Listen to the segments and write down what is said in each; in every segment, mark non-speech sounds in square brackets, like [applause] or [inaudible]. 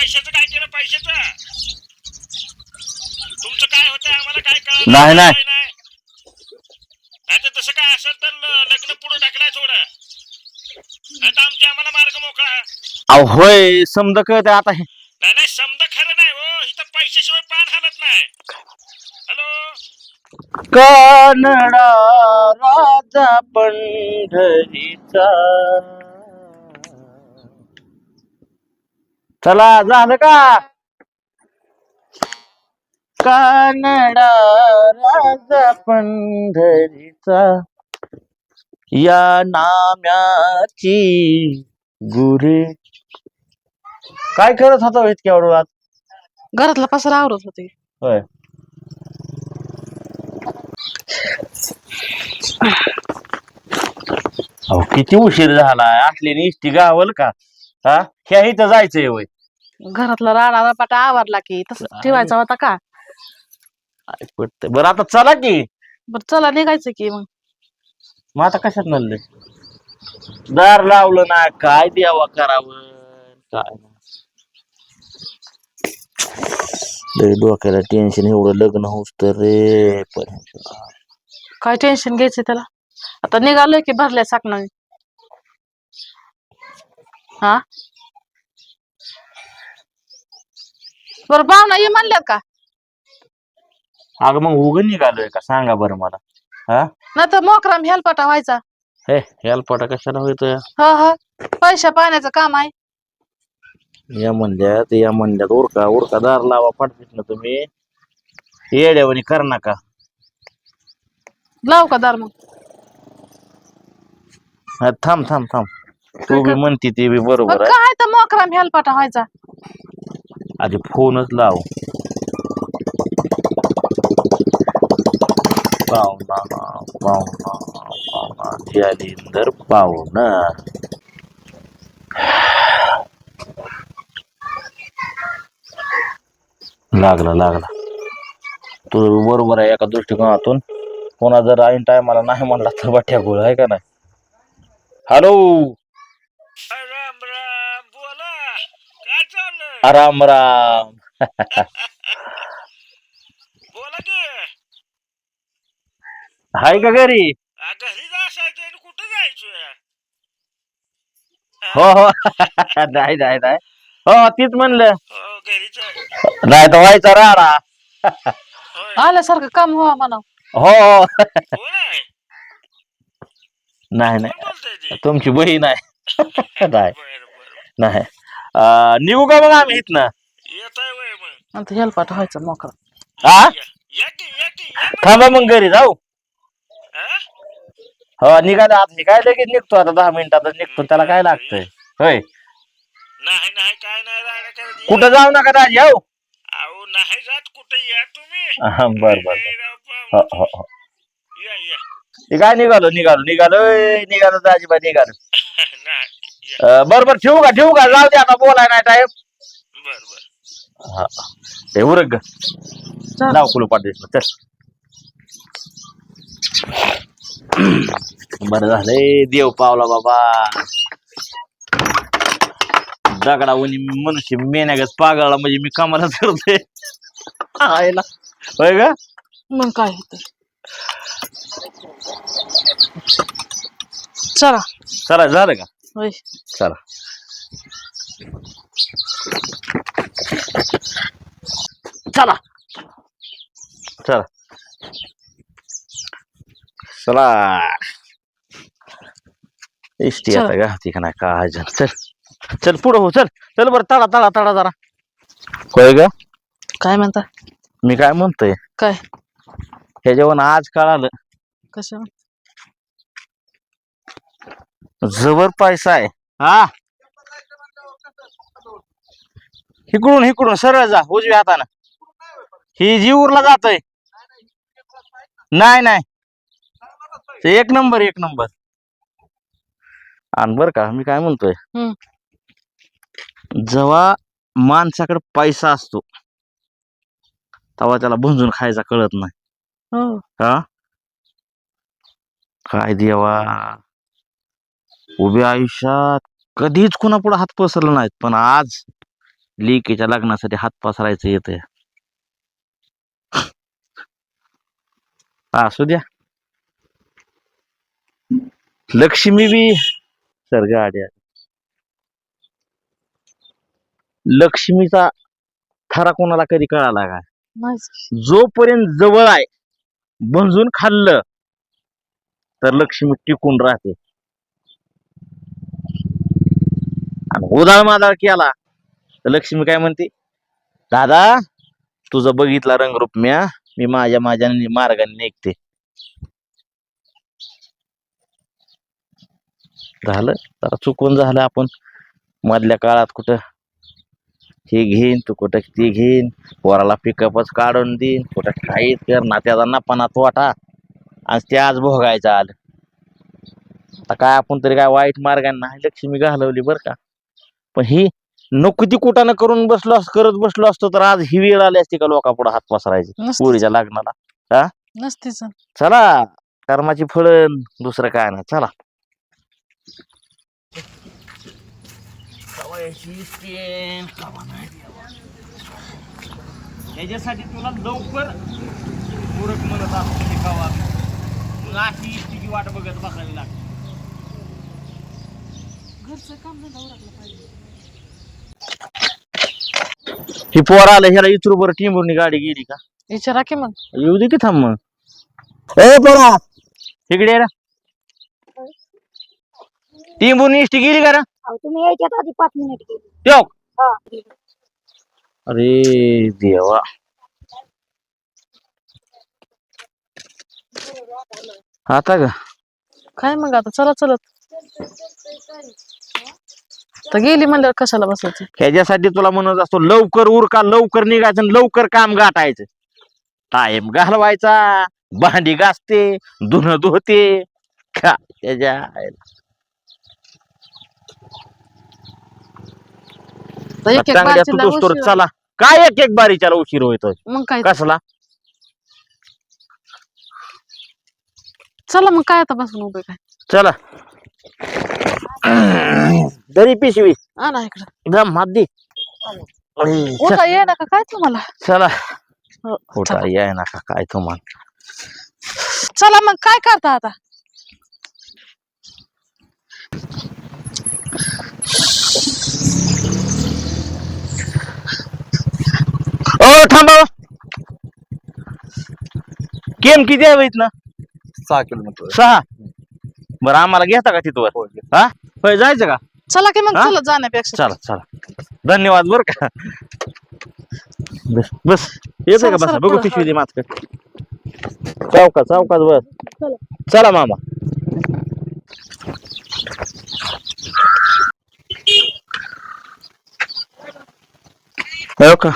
पैशाचं काय केलं? पैशाचं. तुमचं काय होतं आम्हाला काय कळलं? नाही, नाही. नाही. नाही. तर तसं काय असेल तर ल- लग्न पुढे ढकलाय थोडं. नाही तर आमच्या आम्हाला मार्ग मोकळा. अहो होय समजा कळत आता हे. नाही नाही समजा खरं नाही हो. इथं पैशाशिवाय पान हालत नाही. हॅलो? कनडा राजा पंढरीचा. चला झालं का? कनडा राजा पंढरीचा या नाम्याची गुरे. काय करत होता इतक्या वेळात? घरातला पसारा आवरत होते. होय. अहो किती उशीर झाला? असली इष्टी गावल का? हा? ह्या इथं जायचंय होय. घरातला राडा रपाटा आवरला की तसं ठेवायचा होता का? काय पटतंय. बरं आता चला की. बर चला निघायचं की मग. मग आता कशात नल्ले दार लावलं ना काय द्यावा करावं? काय. लय डोक्याला टेन्शन एवढं लग्न होऊस तर रे पण. काय टेन्शन घ्यायचं त्याला? आता निघालोय की भरल्या साकणार हा? बर भावना ये म्हणल्यात का? अगं मग उगं निघालोय का? सांगा बरं मला. हा? नाही तर मोकराम हेलपाटा व्हायचा. हे हेलपाटा कशाला होतोय हा हा. पैशा पाण्याचं काम आहे. या म्हणल्यात या म्हणल्यात उरका उरका दार लावा पाठवीत ना तुम्ही. येड्यावानी कर नका. लाव का दार मग? हा, थांब थांब थांब. तू बी म्हणती ते बी बरोबर आहे. काय तर मोकराम हेलपाटा व्हायचा. आधी फोनच लाव. पाहुणा पाहुणा पाहुणा जालिंदर पाहुणा. लागला लागला. तुझं बरोबर आहे एका दृष्टिकोनातून. कोणा जर ऐन टायमाला नाही म्हणला तर बठ्या गोळ आहे का नाही? हॅलो राम राम बोला काय चाललंय राम राम बोला की. हाय का घरी? आ, घरी जायचं आणि कुठं जायचं हो हो. [laughs] नाही नाही नाही. हो तीच म्हणलं. हो घरीच आहे. नाही तर व्हायचा राडा. होय. आल्यासारखं काम व्हा म्हणा हो. हो. कोण आहे? नाही कोण नाही बोलतंय ते? तुमची बहीण आहे. [laughs] नाही. बरं बरं. नाही. अं, निघू का मग आम्ही इथनं? येत आहे वय मग. आणि ते हेलपाटा व्हायचा मोकरा हा या या की या की या मग. थांबा मग घरी जाऊ. हा? हो निघाले आता. हे काय लगेच निघतो आता दहा मिनिटातच निघतो. त्याला काय लागतंय? होय. नाही नाही काय नाही राडा करत या. कुठं जाऊ नका दाजी हो. अहो नाही जात कुठे या तुम्ही? [laughs] हा, बर बर नाही राव हो पा- हो हो. या या. हे काय निघालो निघालो निघालो. ए, निघालो दाजीबा निघालो. [laughs] नाही बरं बरं ठेवू का? ठेवू का? जाऊ दे आता बोलाय नाही टाईम बर बर. हा. ते उरग ग. चल. कुलू बरं झालंय देव पावला बाबा. दगडा उनी मनुष्य मेण्यागत पागळला म्हणजे मी कामालाच करते आयला होय ग? मग काय होत चला. चला झालं का? चला. चला. चला. चला. इष्टी. आता का? नाही काय जण चल चल. पुढं हो चल. चल बरं तळा तळा तळा जरा. होय ग? काय म्हणता? मी काय म्हणतोय? काय? हे जेवण आज कळालं. कसं जबर पैसा आहे. हा. इकडून इकडून सरळ जा उजव्या हातानं. ही जीवूरला जातोय. नाही नाही. एक नंबर एक नंबर. आणि बर का मी काय म्हणतोय? हम्म. जेव्हा माणसाकडे पैसा असतो तेव्हा त्याला भुंजून खायचा कळत नाही. हो. हा? काय देवा? उभ्या आयुष्यात कधीच कुणापुढे हात पसरला नाहीत पण आज लिकीच्या लग्नासाठी हात पसरायचं येत असू द्या. लक्ष्मी बी सर गाड्या. लक्ष्मीचा खरा कोणाला कधी कळाला का जोपर्यंत जवळ आहे भंजून खाल्लं तर लक्ष्मी टिकून राहते. आणि उदाळ मादाळ केला. तर लक्ष्मी काय म्हणते? दादा तुझं बघितला रंगरूप म्या मी माझ्या माझ्या मार्गाने निघते. झालं. जरा चुकून झालं आपण. मधल्या काळात कुठं हे घेईन तू कुठं ते घेईन पोराला पिकअपच काढून देईन कुठं काहीच कर ना त्याचा नफा वाटा आणि ते आज भोगायचं आलं. आता काय आपण तरी काय वाईट मार्गाने नाही लक्ष्मी घालवली बरं का. पण ही नको ती कुठानं करून बसलो अस- करत बसलो असतो तर आज ही वेळ आली असती का लोकांपुढे हात पसरायची? नसते पोरीच्या लग्नाला. नसतेच चला कर्माची फळ दुसरं काय नाही. चला. त्याच्यासाठी तुला लवकर पूरक म्हणत असतो कवा. मग अशी इष्टीची वाट बघत बसावी लागते. ही पोर आलं ह्याला बरं टिंबूरनी गाडी गेली का? विचारा की मग. येऊ दे की थांब मग. ए पोरा! इकडे ये रे टिंबूरनी इष्टी गेली का रे? अहो, तुम्ही यायच्यात आधी पाच मिनिट गेली. ठेव हा. अरे देवा. आता का? काय मग आता? चला चलत तर गेली म्हणल्यावर कशाला बसायची? ह्याच्यासाठी तुला म्हणत असतो लवकर उरका लवकर निघायचं आणि लवकर काम गाठायचं. टाइम घालवायचा भांडी घासते धुणं धुते. का त्याच्या तर एक एक चांगल्या उशीर- चला. काय एक एक बारीच्याला उशीर होतोय? मग काय? कसला? चला मग काय आता बसून उभे काय? चला. दरी पिशवी. इकडं. दम हात दे. उठा ये ना का काय तुम्हाला? चला. हो. याय नका काय तुम्हाला. चला मग काय करता आता? ओ थांबा. केम किती आहे इथनं? सहा किलोमीटर. सहा. बरं आम्हाला घेता का तिथवर? हा होय जायचं का? चला की मग हा? चला जाण्यापेक्षा. चला चला. धन्यवाद बर का. बस बस. येतोय का चला, बस? चला, बघू पुढं, पिशवी दे मात चौका चौकात बस. चला. मामा. हो का?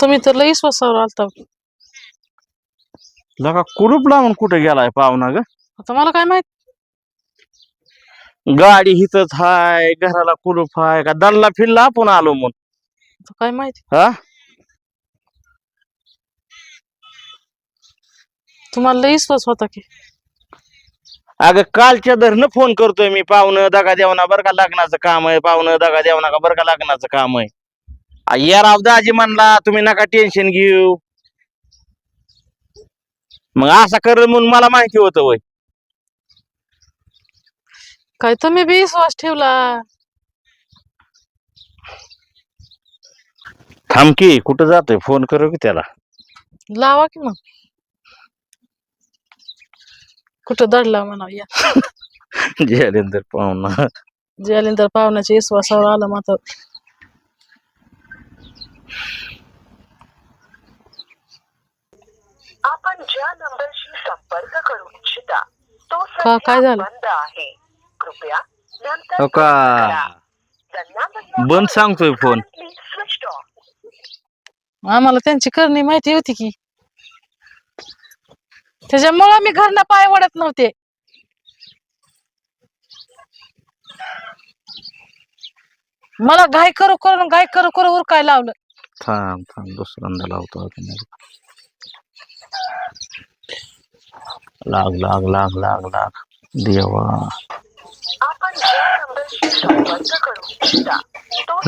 तुम्ही तर लई स्वसावर आलता. लगा कुलूप लावून कुठे गेलाय पाहुणा ग? आता मला काय माहीत? गाडी हिथच हाय घराला कुलूप हाय का? दल्ला फिरला आपण आलो म्हणून. आता काय माहीत? हा? तुम्हाला लई विश्वास होता की. अगं कालच्या धरणं फोन करतोय मी पाहुणं दगा देवना बरं का लग्नाचं काम आहे पाहुणं दगा देवना का बरं का लग्नाचं काम आहे. आ, या दाजी म्हणला तुम्ही नका टेन्शन घेऊ. मग असं कर म्हणून मला माहिती होतं वय. काय तुम्ही बी विश्वास ठेवला? थांब की कुठं जातोय? फोन करू की त्याला? लावा की मग. कुठं दडला म्हणा या. [laughs] जयलेंदर पाहुणा. जयलिंदर पाहुण्याच्या विश्वासावर आला मात्र. आपण ज्या नंबरशी संपर्क करू इच्छिता तो का- काय सध्या झालं? बंद आहे कृपया नंतर हो का करा. बंद सांगतोय फोन currently switched off. आम्हाला त्यांची करणी माहिती होती की त्याच्यामुळं मी घरला पाय वडत नव्हते मला घाई करू करून घाई करू करू उरकाय लावलं थांब थांब दुसऱ्यांदा लावतो. लाग लाग लाग लाग लाग. देवा.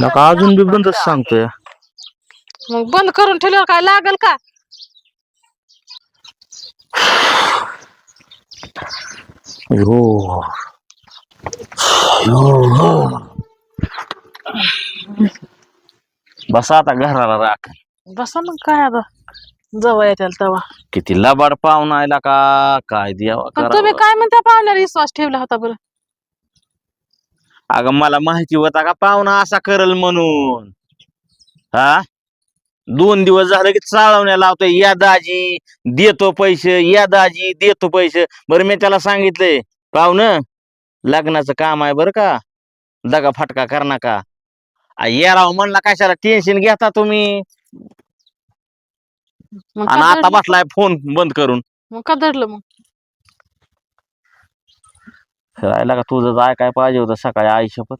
नका अजून बी बंदच बंद. सांगतोय. मग बंद करून ठेवल्यावर काय लागल का? हो बसा आता घराला राख. बसा मग काय आता? जवळ येतील तेव्हा किती लबाड पाहुणा आयला का? काय द्यावा पण तुम्ही करावं? काय म्हणता पाहुण्यावर विश्वास ठेवला होता बरं. अगं मला माहिती होता का पाहुणा असा करल म्हणून. हा? दोन दिवस झालं की चाळवण्या लावतोय या दाजी देतो पैसे या दाजी देतो पैसे. बरं मी त्याला सांगितलंय पाहुणं लग्नाचं काम आहे बरं का दगा फटका कर नका. आ, या राव म्हणला कशाला टेन्शन घेता तुम्ही? मग आणि का आता धरलं? बसलाय फोन बंद करून. मग का धरलं मग? राहिला का तुझं जाय काय पाहिजे होतं सकाळी आई शपथ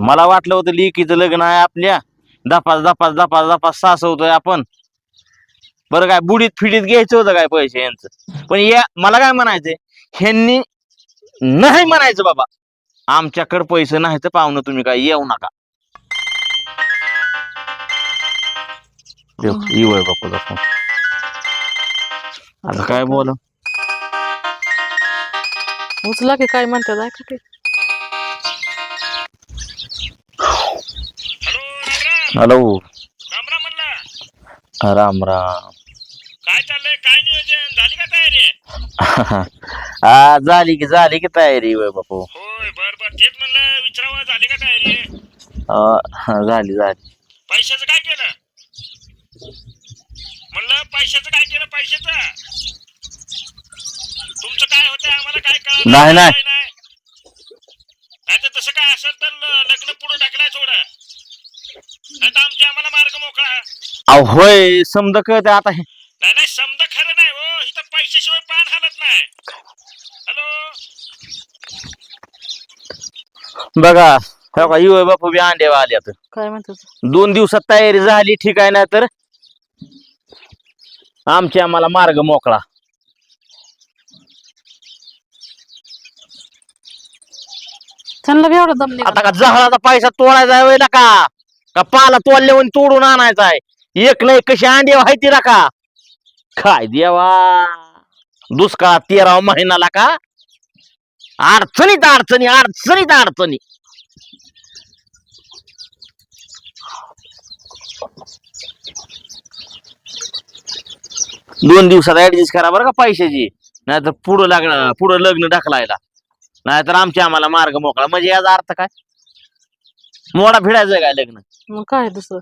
मला वाटलं होतं लिकीचं लग्न आहे आपल्या. दपास दपास दपास दपास सासवतोय आपण. बरं काय बुडीत फिडीत घ्यायचं होतं काय पैसे यांचं? पण या मला काय म्हणायचंय? ह्यांनी नाही म्हणायचं बाबा. आमच्याकडे पैसे नाही तर पाहुणं तुम्ही काय येऊ नका. आहे बापूचा फोन आता काय बोल? उचला की काय म्हणतात ऐका की. हॅलो म्हणला. राम राम काय चाललंय? काय नियोजन? झाली का तयारी? [laughs] हा झाली की झाली की तयारी वय बापू. होय बर बर. तेच म्हणलं विचारावं झाली का तयारी? हा, झाली झाली. पैशाचं काय केलं म्हणलं पैशाचं काय केलं? पैशाचं? तुमचं काय होतं आम्हाला काय कळलं? नाही, नाही. काय नाही. नाही. तर तसं काय असेल तर ल- लग्न पुढे ढकलाय थोडं नाही तर आमच्या आम्हाला मार्ग मोकळा. अहो होय समज कळत आता. हे नाही नाही समजा खरं नाही हो. इथं पैशाशिवाय पान हालत नाही. हॅलो? बघा हो का युवय बापू बी अंडे आल्यात काय म्हणतात? दोन दिवसात तयारी झाली ठीक आहे ना तर? आमची आम्हाला मार्ग मोकळा. त्यांना बी एवढा दम निघाला. आता का जहराचा पैसा तोडायचा आहे व्हय का? का पाला तोडल्यावर तोडून आणायचा आहे? एक नाही कशी अंडे व्हायची ना का? काय देवा? दुष्काळ तेरावा महिन्याला का? अडचणीत अडचणी अडचणीत अडचणी. दोन दिवसात ऍडजस्ट करा बरं का पैशाची. नाहीतर पुढं लागणं पुढं लग्न ढकलायला. नाहीतर आमच्या आम्हाला मार्ग मोकळा. म्हणजे याचा अर्थ काय? मोडा फिरायचं काय लग्न? मग काय दुसरं?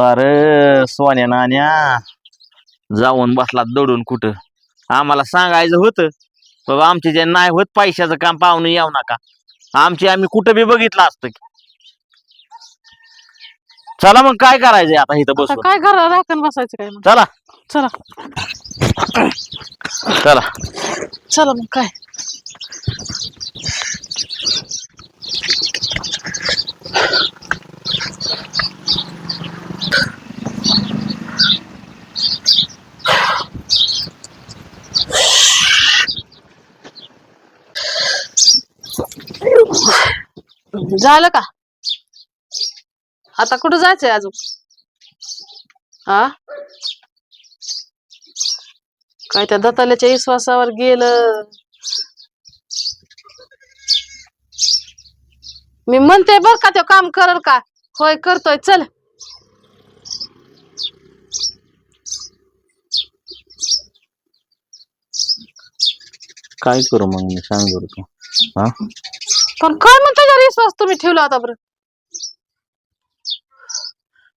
अरे सोन्या नाण्या. जाऊन बसला दडून कुठं? आम्हाला सांगायचं होतं. बाबा आमचे जे नाही होत पैशाचं काम पाहुणं येऊ नका. आमचे आम्ही कुठं बी बघितलं असतं की. चला मग काय करायचंय आता इथं आता बसून? काय घराला राखण बसायचं काय मग? चला. चला. चला. चला मग काय? झालं का? आता कुठं जायचंय अजून? हा? काय त्या दत्ताल्याच्या विश्वासावर गेलं? मी म्हणते बर का तो काम करल का? होय करतोय चल. काय करू मग? मी सांग बरं तू. हा? पण काय म्हणता यार विश्वास तुम्ही ठेवला होता बरं?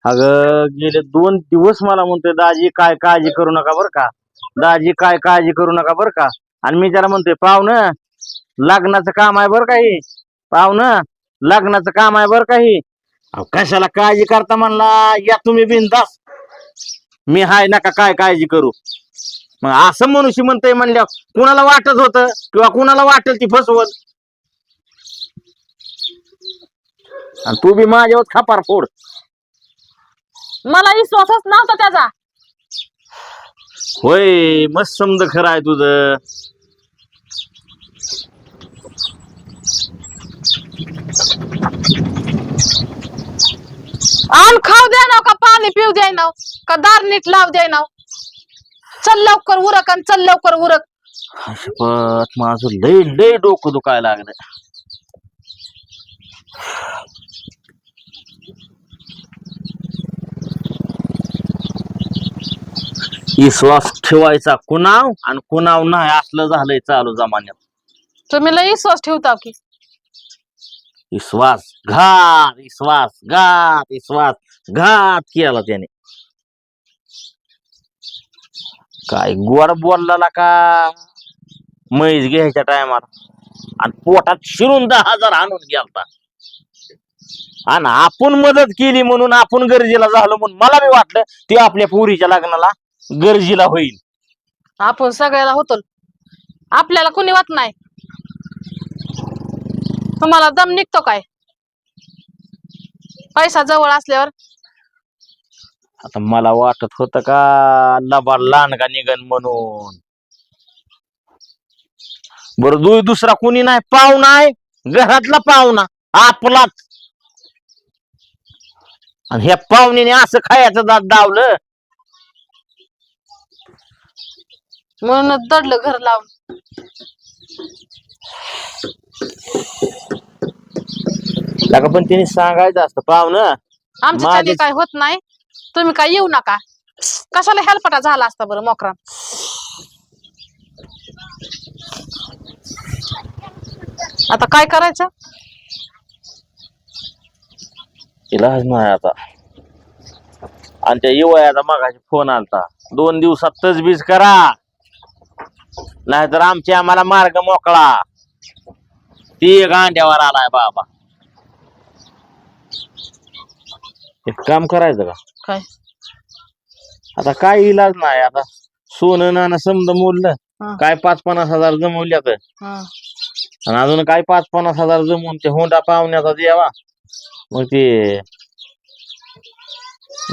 अगं गेले दोन दिवस मला म्हणतोय दाजी काय काळजी करू नका बरं का? दाजी काय काळजी करू नका बरं का? आणि मी त्याला म्हणतोय पाहुणं लग्नाचं काम आहे बरं काही पाहुणं लग्नाचं काम आहे बरं काही हे? कशाला काळजी करता म्हणला या तुम्ही बिनदास मी हाय नका काय काळजी करू? मग असं मनुष्य म्हणतोय म्हणल्या कुणाला वाटत होतं किंवा कुणाला वाटेल ती फसवत? आणि तू बी माझ्यावर खापार फोड. मला विश्वासच नव्हता त्याचा. होय मस्त समज खरं आहे तुझं. आण खाऊ द्या ना का पाणी पिऊ द्याय ना का दार नीट लाव द्याय ना. चल लवकर उरक आणि चल लवकर उरक. माझं लय लय डोकं दुखायला लागलं विश्वास ठेवायचा कुणाव आणि कुणाव नाही असलं झालंय चालू जमान्यात. तुम्ही लई विश्वास ठेवता की. विश्वास घात विश्वास घात विश्वास घात केला त्याने. काय गोड बोलला का? म्हैस घ्यायच्या टायमाला. आणि पोटात शिरून दहा हजार आणून गेलता. आणि आपण मदत केली म्हणून आपण गरजेला झालो म्हणून मला बी वाटलं ते आपल्या पोरीच्या लग्नाला गरजेला होईल. आपण सगळ्याला होतो. आपल्याला कुणी वाट नाही. तुम्हाला दम निघतो काय? पैसा जवळ असल्यावर. आता मला वाटत होत का लबाड लहान का निघन म्हणून. बर दु दुसरा कोणी नाही पाहुणा आहे घरातला पाहुणा आपलाच. आणि ह्या पाहुण्याने असं खायचं दात दावलं म्हणूनच दडलं घर लावून. का पण तिने सांगायचं असतं पाहुणं. आमच्या माझी- काही होत नाही. तुम्ही काय येऊ नका. कशाला हेलपटा झाला असता बरं मोकरा आता काय करायचं? इलाज नाही आता. आणि त्या युवयाचा मगाशी फोन आलता. दोन दिवसात तजबीज करा. नाहीतर आमची आम्हाला मार्ग मोकळा. ती एक अंड्यावर आलाय बाबा. एक काम करायचं का? काय? आता काय इलाज नाही आता सोनं नाणं समज मोडलं. काय पाच पन्नास हजार जमवल्या तर हा. आणि अजून काय पाच पन्नास हजार जमवून ते होंडा पाहुण्याचा द्यावा मग ते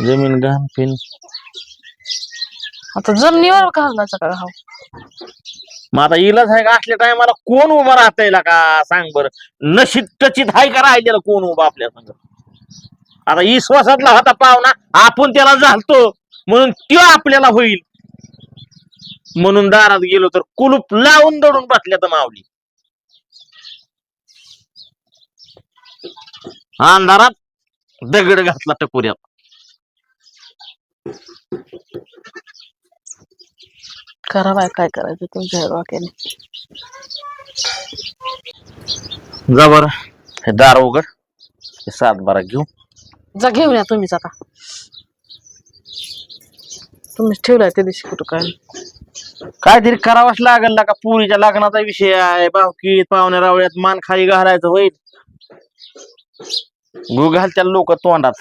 जमीन गहाण पिन आता जमिनीवर घालायचं का हो मग आता इलाज आहे का असल्या टायमाला कोण उभा राहता येईल का? सांग बर. नशीब टचित आहे का राहिलेलं कोण उभा आपल्या संग? आता विश्वासातला होता पाहुणा आपण त्याला झालतो म्हणून त्यो आपल्याला होईल. म्हणून दारात गेलो तर कुलूप लावून दडून बसल्या तर मावली अंधारात दगड घातला टपुऱ्यात करा बाय काय करायचं तुमच्या डोक्याने? जा बर. हे दार उघड. हे सात बारा घेऊ. जा घेऊन या तुम्हीच आता. तुम्हीच ठेवलाय त्या दिवशी कुठं काय? काहीतरी करावंच लागेल ना का? पुरीच्या लग्नाचा विषय आहे. भावकीत पाहुण्या रावळ्यात मान खाली घालायचं होईल. गु घालत्या लोक तोंडात.